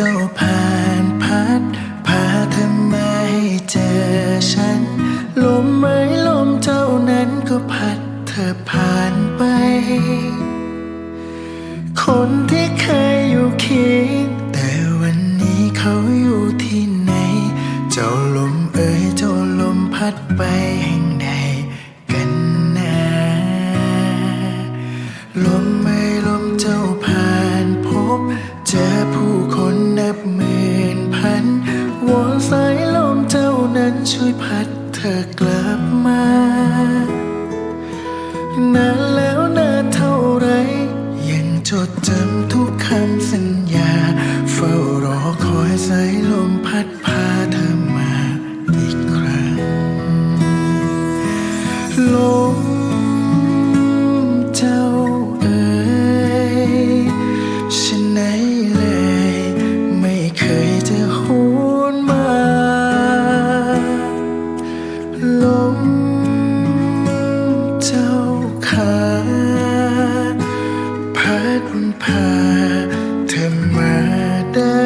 เจ้าผ่านพัดพาเธอมาให้เจอฉัน ลมไม้ลมเจ้านั้นก็พัดเธอผ่านไป ทุกคำสัญญา เฝ้ารอคอยสายลมพัดพาเธอมาอีกครั้งลมเจ้าเอ๋ยฉันไหนเลย ไม่เคยจะหวนมาลมเจ้าขา พัดพาเธอมาได้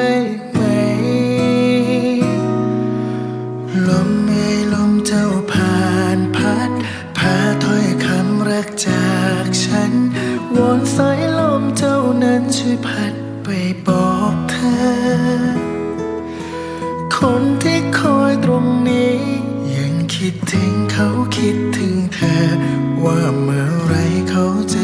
ไหม ลมเอยลมเจ้าผ่านพัด พาถ้อยคำรักจากฉัน วอนสายลมเจ้านั้นช่วยพัดไปบอกเธอ คนที่คอยตรงนี้ ยังคิดถึงเขาคิดถึงเธอ ว่าเมื่อไรเขาจะ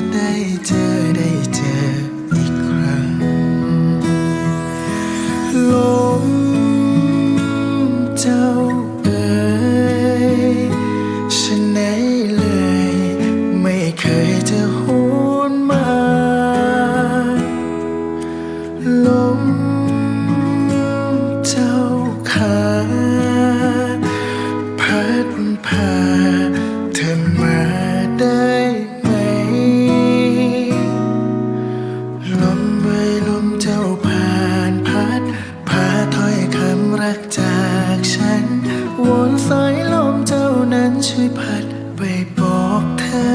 นั้นช่วยพัดไปบอกเธอ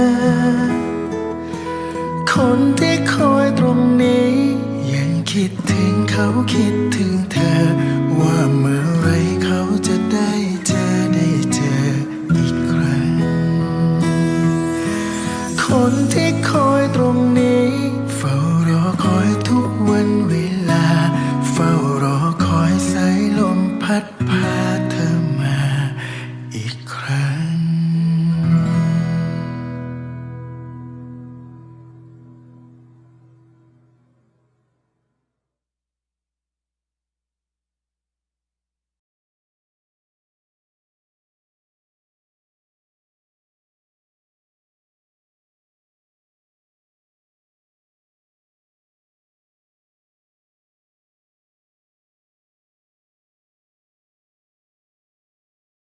คนที่คอยตรงนี้ ยังคิดถึงเขาคิดถึงเธอ ว่าเมื่อไรเขาจะได้เจอได้เจออีกครั้ง คนที่คอยตรงนี้ เฝ้ารอคอยทุกวันเวลา เฝ้ารอคอยสายลมพัดพา